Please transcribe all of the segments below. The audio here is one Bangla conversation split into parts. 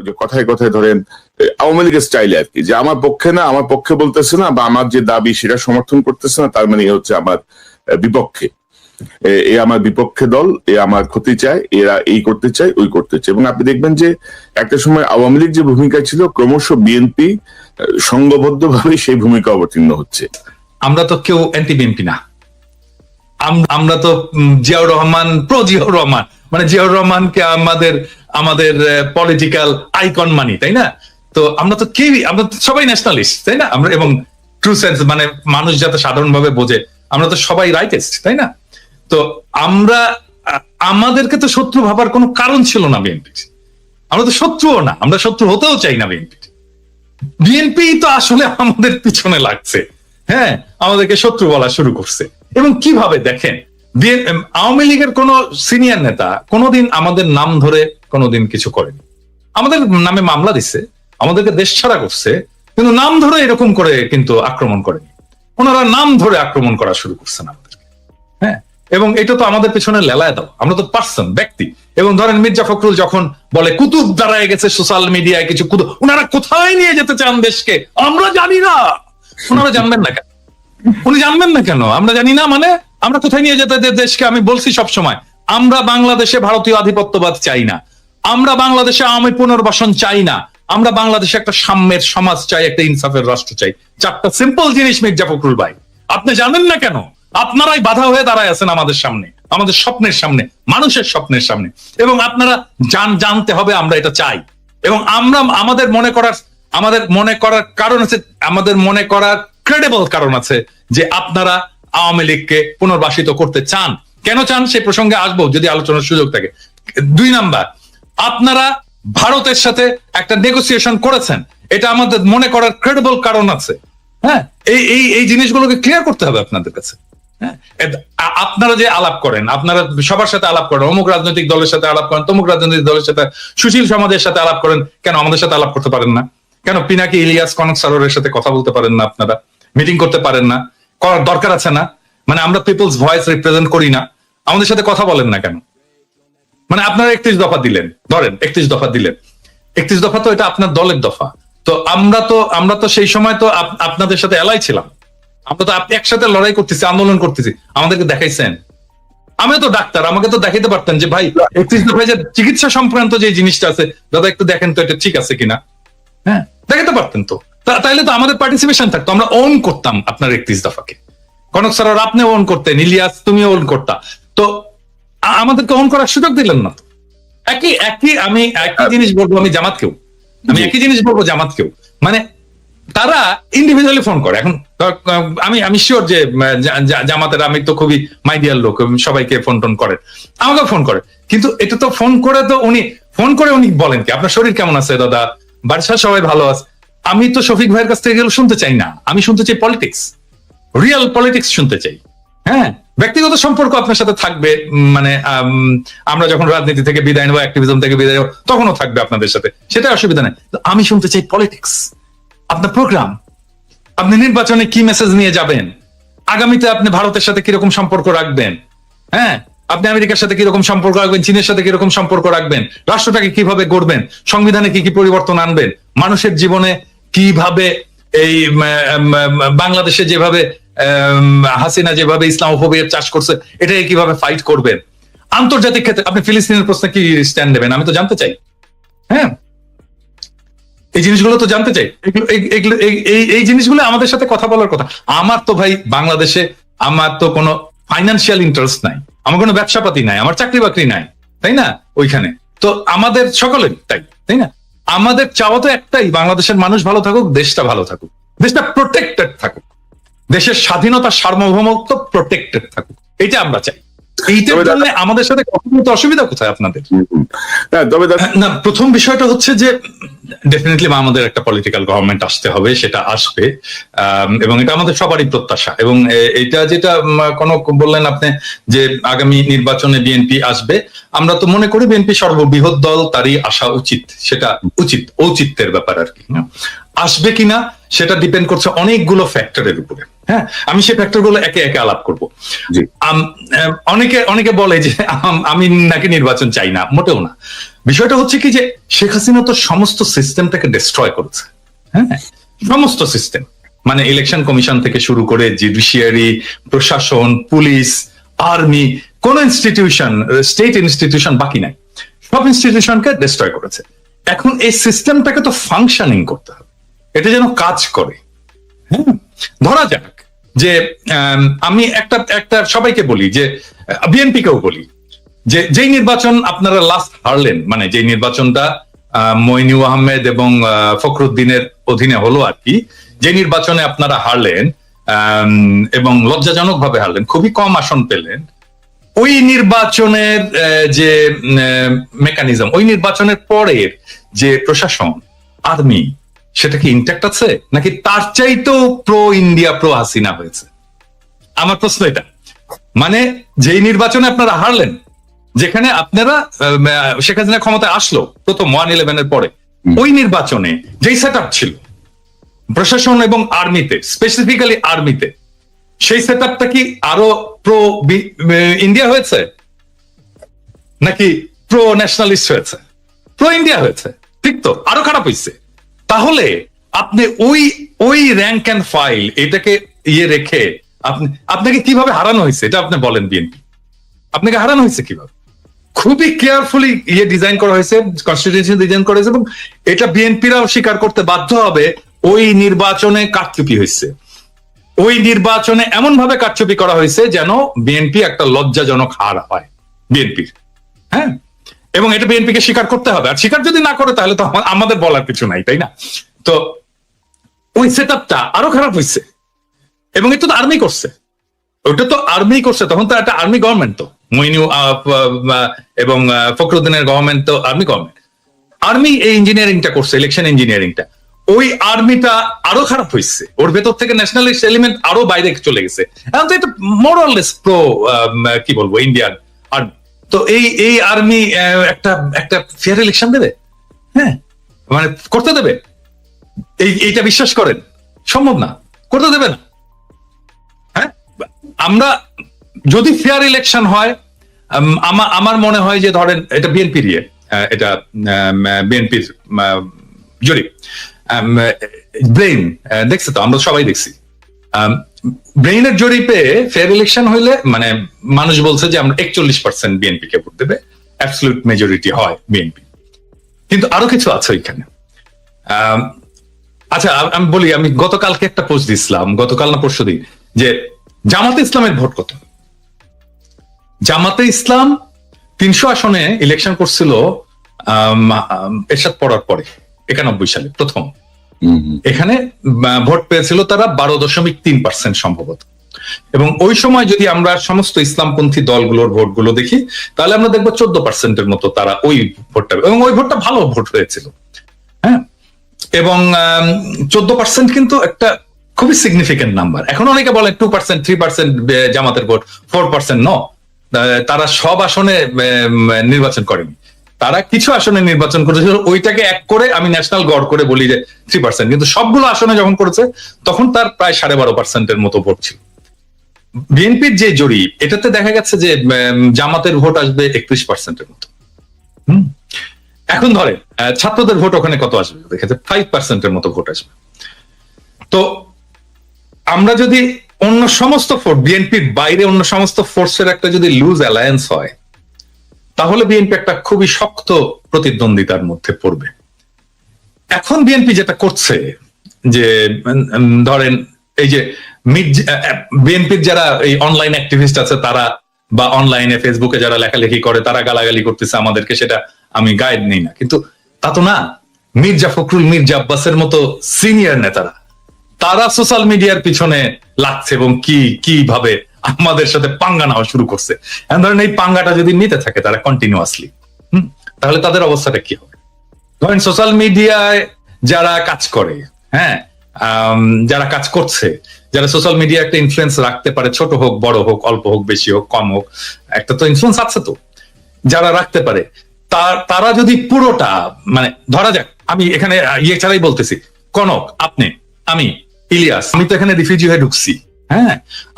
যে কথায় কথায় ধরেন আওয়ামী লীগের স্টাইলে আর কি। যে আমার পক্ষে না, আমার পক্ষে বলতেছে না, বা আমার যে দাবি সেটা সমর্থন করতেছে না, তার মানে এ হচ্ছে আমার বিপক্ষে। এ- আমার বিপক্ষে দল, এ আমার ক্ষতি চায়, এরা এই করতে চায়, ওই করতে চায়। এবং আপনি দেখবেন যে একটা সময় আওয়ামী লীগ যে ভূমিকা ছিল, ক্রমশ বিএনপি সংঘবদ্ধ ভাবে সেই ভূমিকা অবতীর্ণ হচ্ছে। আমরা তো কেউ অ্যান্টি বিএনপি না। আমরা তো জিয়াউর রহমান প্রো জিয়াউর রহমান। মানে জিয়াউর রহমানকে আমাদের আমাদের পলিটিক্যাল আইকন মানি, তাই না? তো আমরা তো কেউই, আমরা সবাই ন্যাশনালিস্ট তাই না? আমরা এবং ট্রু সেন্স মানে মানুষ যাতে সাধারণভাবে বোঝে, আমরা তো সবাই রাইটেস্ট তাই না? তো আমরা আমাদেরকে তো শত্রু ভাবার কোনো কারণ ছিল না বিএনপি আমরা তো শত্রুও না, আমরা শত্রু হতেও চাই না বিএনপি বিএনপি তো আসলে আমাদের পিছনে লাগছে। হ্যাঁ আমাদেরকে শত্রু বলা শুরু করছে। এবং কীভাবে দেখেন? আওয়ামী লীগের কোন সিনিয়র নেতা কোনোদিন আমাদের নাম ধরে কোনোদিন কিছু করেনি। আমাদের নামে মামলা দিচ্ছে আমাদেরকে দেশ ছাড়া করছে, কিন্তু নাম ধরে এরকম করে কিন্তু আক্রমণ করেনি। ওনারা নাম ধরে আক্রমণ করা শুরু করছেন আমাদেরকে। হ্যাঁ? এবং এটা তো আমাদের পেছনে লেলায় দাও আমরা তো পার্সন ব্যক্তি। এবং ধরেন মির্জা ফখরুল যখন বলে, কুতুব দাঁড়ায় গেছে সোশ্যাল মিডিয়ায় কিছু কুতুব ওনারা কোথায় নিয়ে যেতে চান দেশকে? আমরা জানি না। ওনারা জানবেন না কেন? উনি জানবেন না কেন? আমরা জানি না মানে আমরা কোথায় নিয়ে যেতে দেশকে আমি বলছি সব সময় আমরা বাংলাদেশে ভারতীয় আধিপত্যবাদ চাই না। আমরা বাংলাদেশে আওয়ামী পুনর্বাসন চাই না। আমরা বাংলাদেশে একটা সাম্যের সমাজ চাই, একটা ইনসাফের রাষ্ট্র চাই। চারটা সিম্পল জিনিস মির্জা ফখরুল ভাই। আপনি জানেন না কেন? আপনারাই বাধা হয়ে দাঁড়ায় আছেন আমাদের সামনে, আমাদের স্বপ্নের সামনে, মানুষের স্বপ্নের সামনে। এবং আপনারা জান জানতে হবে আমরা এটা চাই। এবং আমরা আমাদের মনে করার আমাদের মনে করার কারণ আছে আমাদের মনে করার ক্রেডিবল কারণ আছে যে আপনারা আওয়ামী লীগকে পুনর্বাসিত করতে চান। কেন চান? সেই প্রসঙ্গে আসব যদি আলোচনার সুযোগ থাকে। দুই নাম্বার, আপনারা ভারতের সাথে একটা নেগোসিয়েশন করেছেন। এটা আমাদের মনে করার ক্রেডিবল কারণ আছে। হ্যাঁ? এই এই এই জিনিসগুলোকে ক্লিয়ার করতে হবে আপনাদের কাছে। হ্যাঁ? আপনারা যে আলাপ করেন, আপনারা সবার সাথে আলাপ করেন, অমুক রাজনৈতিক দলের সাথে আলাপ করেন, তমুক রাজনৈতিক দলের সাথে সুশীল সমাজের সাথে আলাপ করেন, কেন আমাদের সাথে আলাপ করতে পারেন না? কেন পিনাকি ইলিয়াস কনক সারোরের সাথে কথা বলতে পারেন না আপনারা? মিটিং করতে পারেন না, করার দরকার আছে না মানে আমরা পিপলস ভয়েস রিপ্রেজেন্ট করি না, আমাদের সাথে কথা বলেন না কেন? মানে আপনারা একত্রিশ দফা দিলেন, ধরেন একত্রিশ দফা দিলেন। একত্রিশ দফা তো এটা আপনার দলের দফা। তো আমরা তো আমরা তো সেই সময় তো আপনাদের সাথে এলাই ছিলাম। আমরা তো আপনি একসাথে লড়াই করতেছি, আন্দোলন করতেছি, আমাদেরকে দেখাইছেন। আমি তো ডাক্তার, আমাকে তো দেখাইতে পারতেন যে, ভাই, একত্রিশ দফায় যে চিকিৎসা সংক্রান্ত যে জিনিসটা আছে, দাদা একটু দেখেন তো এটা ঠিক আছে কিনা? হ্যাঁ দেখাতে পারতেন তো তা- তাইলে তো আমাদের পার্টিসিপেশন থাকতো। আমরা ওন করতাম আপনার একত্রিশ দফাকে। কনক স্যার আপনি ওন করতেন ইলিয়াস তুমি ওন করতা। তো আমাদেরকে ওন করার সুযোগ দিলেন না একই একই আমি একই জিনিস বলব আমি জামাতকেও। আমি একই জিনিস বলব জামাতকেও। মানে তারা ইন্ডিভিজুয়ালি ফোন করে। এখন আমি আমি শিওর যে জামাতের আমি তো খুবই মাইডিয়ার লোক সবাইকে ফোন টোন করে আমাকে ফোন করে। কিন্তু এটা তো ফোন করে তো উনি ফোন করে উনি বলেন কি আপনার শরীর কেমন আছে দাদা? বাড়ির সবাই ভালো আছে? আমি তো শফিক ভাইয়ের কাছ থেকে এগুলো শুনতে চাই না। আমি শুনতে চাই পলিটিক্স রিয়েল পলিটিক্স শুনতে চাই। হ্যাঁ? ব্যক্তিগত সম্পর্ক আপনার সাথে থাকবে মানে আমরা যখন রাজনীতি থেকে বিদায় নেব অ্যাক্টিভিজম থেকে বিদায় নেব, তখনও থাকবে আপনাদের সাথে। সেটা অসুবিধা নেই। আমি শুনতে চাই পলিটিক্স আপনার প্রোগ্রাম আপনি নির্বাচনে কি মেসেজ নিয়ে যাবেন? আগামীতে আপনি ভারতের সাথে কীরকম সম্পর্ক রাখবেন? হ্যাঁ? আপনি আমেরিকার সাথে কীরকম সম্পর্ক রাখবেন? চীনের সাথে কীরকম সম্পর্ক রাখবেন? রাষ্ট্রটাকে কীভাবে গড়বেন? সংবিধানে কি কি পরিবর্তন আনবেন? মানুষের জীবনে কীভাবে এই বাংলাদেশে যেভাবে হাসিনা যেভাবে ইসলামোফোবিয়ার চাষ করছে, এটাকে কীভাবে ফাইট করবেন আন্তর্জাতিক ক্ষেত্রে আপনি ফিলিস্তিনের প্রশ্নে কি স্ট্যান্ড নেবেন? আমি তো জানতে চাই। হ্যাঁ? এই জিনিসগুলো তো জানতে চাই। এগুলো- এই জিনিসগুলো আমাদের সাথে কথা বলার কথা। আমার তো ভাই বাংলাদেশে আমার তো কোনো ফাইন্যান্সিয়াল ইন্টারেস্ট নাই। আমার কোনো ব্যবসাপাতি নাই, আমার চাকরি বাকরি নাই, তাই না? ওইখানে। তো আমাদের সকলের তাই তাই না? আমাদের চাওয়া তো একটাই, বাংলাদেশের মানুষ ভালো থাকুক, দেশটা ভালো থাকুক। দেশটা প্রোটেক্টেড থাকুক। দেশের স্বাধীনতা সার্বভৌমত্ব প্রোটেক্টেড থাকুক। এটা আমরা চাই। এইটার জন্য আমাদের সাথে কথা অসুবিধা কোথায় আপনাদের? তবে না প্রথম বিষয়টা হচ্ছে যে ডেফিনেটলি আমাদের একটা পলিটিক্যাল গভর্নমেন্ট আসতে হবে সেটা আসবে। এবং এটা আমাদের সবারই প্রত্যাশা। এবং এটা যেটা কোনো বললেন আপনি যে আগামী নির্বাচনে বিএনপি আসবে আমরা তো মনে করি বিএনপি সর্ববৃহৎ দল তারই আসা উচিত সেটা উচিত ঔচিত্যের ব্যাপার আর কি। হ্যাঁ। আসবে কিনা সেটা ডিপেন্ড করছে অনেকগুলো ফ্যাক্টরের উপরে। হ্যাঁ? আমি সেই ফ্যাক্টরগুলো একে একে আলাপ করব। অনেকে অনেকে বলে যে আমি নাকি নির্বাচন চাই না মোটেও না। বিষয়টা হচ্ছে কি যে শেখ হাসিনা তো সমস্ত সিস্টেমটাকে ডিস্ট্রয় করেছে। হ্যাঁ? সমস্ত সিস্টেম মানে ইলেকশন কমিশন থেকে শুরু করে জুডিশিয়ারি প্রশাসন পুলিশ আর্মি কোন ইনস্টিটিউশন স্টেট ইনস্টিটিউশন বাকি নাই। সব ইনস্টিটিউশনকে ডিস্ট্রয় করেছে। এখন এই সিস্টেমটাকে তো ফাংশনিং করতে হবে। এটা যেন কাজ করে। হ্যাঁ ধরা যাক যে, আমি একটা একটা সবাইকে বলি যে বিএনপি কেও বলি যে, যেই নির্বাচন আপনারা লাস্ট হারলেন মানে যেই নির্বাচনটা মইনু আহমেদ এবং ফখরুদ্দিনের অধীনে হলো আর কি যে নির্বাচনে আপনারা হারলেন এবং লজ্জাজনক ভাবে হারলেন, খুবই কম আসন পেলেন, ওই নির্বাচনের যে মেকানিজম ওই নির্বাচনের পরের যে প্রশাসন আর্মি সেটা কি ইন্ট্যাক্ট আছে? নাকি তার চাইতেও প্রো ইন্ডিয়া প্রো হাসিনা হয়েছে? আমার প্রশ্ন এটা। মানে যেই নির্বাচনে আপনারা হারলেন যেখানে আপনারা শেখ হাসিনা ক্ষমতায় আসলো প্রথম ওয়ান ইলেভেনের পরে ওই নির্বাচনে যেই সেট ছিল প্রশাসন এবং আর্মিতে স্পেসিফিক্যালি আর্মিতে সেই সেট কি আরও প্রো ইন্ডিয়া হয়েছে? নাকি প্রো ন্যাশনালিস্ট হয়েছে? প্রো ইন্ডিয়া হয়েছে। ঠিক তো? আরও খারাপ হয়েছে তাহলে আপনি ওই ওই র্যাঙ্ক অ্যান্ড ফাইল এটাকে ইয়ে রেখে আপনি, আপনাকে কীভাবে হারানো হয়েছে এটা আপনি বলেন বিএনপি আপনাকে হারানো হয়েছে কীভাবে? খুবই কেয়ারফুলি ইয়ে ডিজাইন করা হয়েছে কনস্টিটিউশন ডিজাইন করা হয়েছে এবং এটা বিএনপিরাও স্বীকার করতে বাধ্য হবে ওই নির্বাচনে কারচুপি হয়েছে। ওই নির্বাচনে এমন ভাবে কারচুপি করা হয়েছে যেন বিএনপি একটা লজ্জাজনক হার হয় বিএনপির হ্যাঁ? এবং এটা বিএনপিকে স্বীকার করতে হবে। আর স্বীকার যদি না করে, তাহলে তো আমাদের বলার কিছু নাই, তাই না? তো ওই সেট আপটা আরও খারাপ হয়েছে এবং এটা তো আর্মি করছে। ওটা তো আর্মি করছে। তখন তো একটা আর্মি গভর্নমেন্ট তো। মইনু এবং ফখরুদ্দিনের গভর্নমেন্ট তো আর্মি গভর্নমেন্ট আর্মি এই ইঞ্জিনিয়ারিংটা করছে ইলেকশন ইঞ্জিনিয়ারিংটা ওই আর্মিটা আরও খারাপ হয়েছে ওর ভেতর থেকে ন্যাশনালিস্ট এলিমেন্ট আরও বাইরে চলে গেছে। এখন তো এটা মোরাললেস প্রো কি বলব ইন্ডিয়ান আর্মি তো এই এই আর্মি একটা একটা ফেয়ার ইলেকশন দেবে? হ্যাঁ। মানে করতে দেবে? এই এইটা বিশ্বাস করেন। সম্ভব না। করতে দেবে না। হ্যাঁ? আমরা যদি ফেয়ার ইলেকশন হয় আমার মনে হয় যে ধরেন এটা বিএনপির ইয়ে আহ, এটা বিএনপির জরিপ। ব্রেইন দেখছে তো আমরা সবাই দেখছি। ব্রেইনের জরিপে ফেয়ার ইলেকশন হইলে মানে মানুষ বলছে যে আমরা একচল্লিশ পার্সেন্ট বিএনপি কে ভোট দেবে অ্যাবসলুট মেজরিটি হয় বিএনপি কিন্তু আরও কিছু আছে ওইখানে। আচ্ছা আমি বলি, আমি গতকালকে একটা পোস্ট দিছিলাম, গতকাল না পরশু দিন, যে জামাতে ইসলামের ভোট কত? জামাতে ইসলাম তিনশো আসনে ইলেকশন করছিল এরশাদ পড়ার পরে, একানব্বই সালে, প্রথম। এখানে ভোট পেয়েছিল তারা বারো দশমিক তিন পার্সেন্ট সম্ভবত। এবং ওই সময় যদি আমরা সমস্ত ইসলামপন্থী দলগুলোর ভোটগুলো দেখি, তাহলে আমরা দেখব চোদ্দ পার্সেন্টের মতো তারা ওই ভোটটা এবং ওই ভোটটা ভালো ভোট হয়েছিল। হ্যাঁ? এবং চোদ্দ পার্সেন্ট কিন্তু একটা খুবই সিগনিফিকেন্ট নাম্বার এখন অনেকে বলে টু পার্সেন্ট থ্রি পার্সেন্ট জামাতের ভোট ফোর পার্সেন্ট ন তারা সব আসনে নির্বাচন করেনি। তারা কিছু আসনে নির্বাচন করেছিল ওইটাকে এক করে আমি ন্যাশনাল গড় করে বলি যে থ্রি পার্সেন্ট কিন্তু সবগুলো আসনে যখন করেছে, তখন তার প্রায় সাড়ে বারো পার্সেন্টের মতো ভোট বিএনপির যে জরিপ, এটাতে দেখা গেছে যে জামাতের ভোট আসবে একত্রিশ পার্সেন্টের মতো। এখন ধরে ছাত্রদের ভোট ওখানে কত আসবে? দেখেছে ফাইভ পার্সেন্টের মতো ভোট আসবে। তো আমরা যদি অন্য সমস্ত ফোর্স বিএনপির বাইরে অন্য সমস্ত ফোর্সের একটা যদি লুজ অ্যালায়েন্স হয় তাহলে বিএনপি একটা খুবই শক্ত প্রতিদ্বন্দ্বিতার মধ্যে পড়বে। এখন বিএনপি যেটা করছে, যে ধরেন এই যে বিএনপির যারা এই অনলাইন অ্যাক্টিভিস্ট আছে, তারা বা অনলাইনে ফেসবুকে যারা লেখালেখি করে, তারা গালাগালি করতেছে আমাদেরকে, সেটা আমি গাইড নেই না। কিন্তু তা তো না, মির্জা ফখরুল, মির্জা আব্বাসের মতো সিনিয়র নেতারা, তারা সোশ্যাল মিডিয়ার পিছনে লাগছে এবং কি, কীভাবে আমাদের সাথে পাঙ্গা নেওয়া শুরু করছে। এখন ধরেন এই পাঙ্গাটা যদি নিতে থাকে তারা কন্টিনিউয়াসলি তাহলে তাদের অবস্থাটা কি হবে? ধরেন সোশ্যাল মিডিয়ায় যারা কাজ করে হ্যাঁ যারা কাজ করছে, যারা সোশ্যাল মিডিয়া একটা ইনফ্লুয়েন্স রাখতে পারে, ছোট হোক, বড় হোক, অল্প হোক, বেশি হোক, কম হোক, একটা তো ইনফ্লুয়েন্স আছে তো। যারা রাখতে পারে, তারা যদি পুরোটা মানে ধরা যাক, আমি এখানে ইয়ে ছাড়াই বলতেছি, কনক, আপনি, আমি, ইলিয়াস, আমি তো এখানে রিফিউজি হয়ে ঢুকছি। হ্যাঁ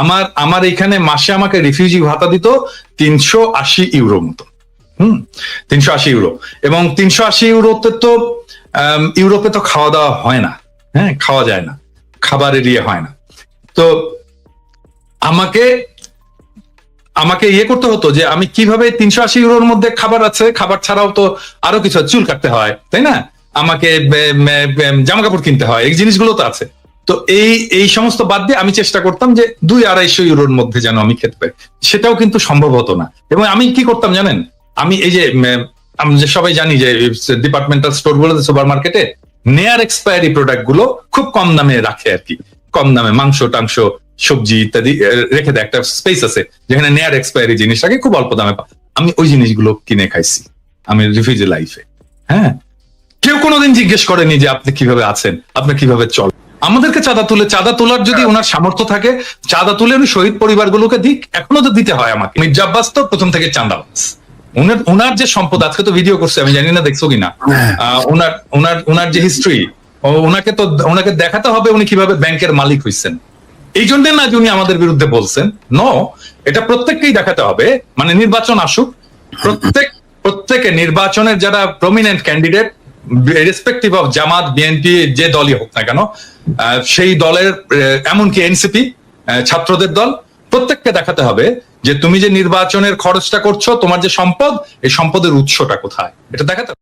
আমার আমার এখানে মাসে আমাকে রিফিউজি ভাতা দিত তিনশো আশি ইউরো মতো। হুম, তিনশো আশি ইউরো। এবং তিনশো আশি ইউরোতে তো ইউরোপে তো খাওয়া দাওয়া হয় না। হ্যাঁ খাওয়া যায় না। খাবারের ইয়ে হয় না। তো আমাকে আমাকে ইয়ে করতে হতো যে আমি কীভাবে তিনশো আশি ইউরোর মধ্যে খাবার আছে, খাবার ছাড়াও তো আরও কিছু চুল কাটতে হয়, তাই না? আমাকে জামা কাপড় কিনতে হয়, এই জিনিসগুলো তো আছে। তো এই এই সমস্ত বাদ দিয়ে আমি চেষ্টা করতাম যে দুই আড়াইশো ইউরোর মধ্যে যেন আমি খেতে পারি। সেটাও কিন্তু সম্ভব হতো না। এবং আমি কি করতাম জানেন? আমি এই যে আমি যে সবাই জানি যে ডিপার্টমেন্টাল স্টোর গুলোতে সুপার মার্কেটে নেয়ার এক্সপায়ারি প্রোডাক্টগুলো খুব কম দামে রাখে আর কি। কম দামে মাংস, টাংস, সবজি ইত্যাদি রেখে দেয়। একটা স্পেস আছে যেখানে নেয়ার এক্সপায়ারি জিনিস জিনিসটাকে খুব অল্প দামে আমি ওই জিনিসগুলো কিনে খাইছি, আমি রিফিউজি লাইফে হ্যাঁ? কেউ কোনোদিন জিজ্ঞেস করেনি যে আপনি কীভাবে আছেন, আপনি কীভাবে চল আমাদেরকে চাঁদা তুলে চাঁদা তোলার যদি ওনার সামর্থ্য থাকে চাঁদা তুলে উনি শহীদ পরিবারগুলোকে দিক এখনও তো দিতে হয় আমাকে। মির্জা আব্বাস তো প্রথম থেকে চাঁদাবাস ওনার ওনার যে সম্পদ আজকে তো ভিডিও করছে আমি জানি না দেখছ কিনা? ওনার ওনার ওনার যে হিস্ট্রি ওনাকে তো ওনাকে দেখাতে হবে উনি কীভাবে ব্যাংকের মালিক হইছেন। এই জন্য না যে উনি আমাদের বিরুদ্ধে বলছেন নো এটা প্রত্যেককেই দেখাতে হবে। মানে নির্বাচন আসুক প্রত্যেক প্রত্যেকে নির্বাচনের যারা prominent candidate respective of Jamaat BNP যে দলই হোক না কেন সেই দলের এমনকি এনসিপি ছাত্রদের দল, প্রত্যেককে দেখাতে হবে যে তুমি যে নির্বাচনের খরচটা করছ, তোমার যে সম্পদ, এই সম্পদের উৎসটা কোথায় এটা দেখাতে।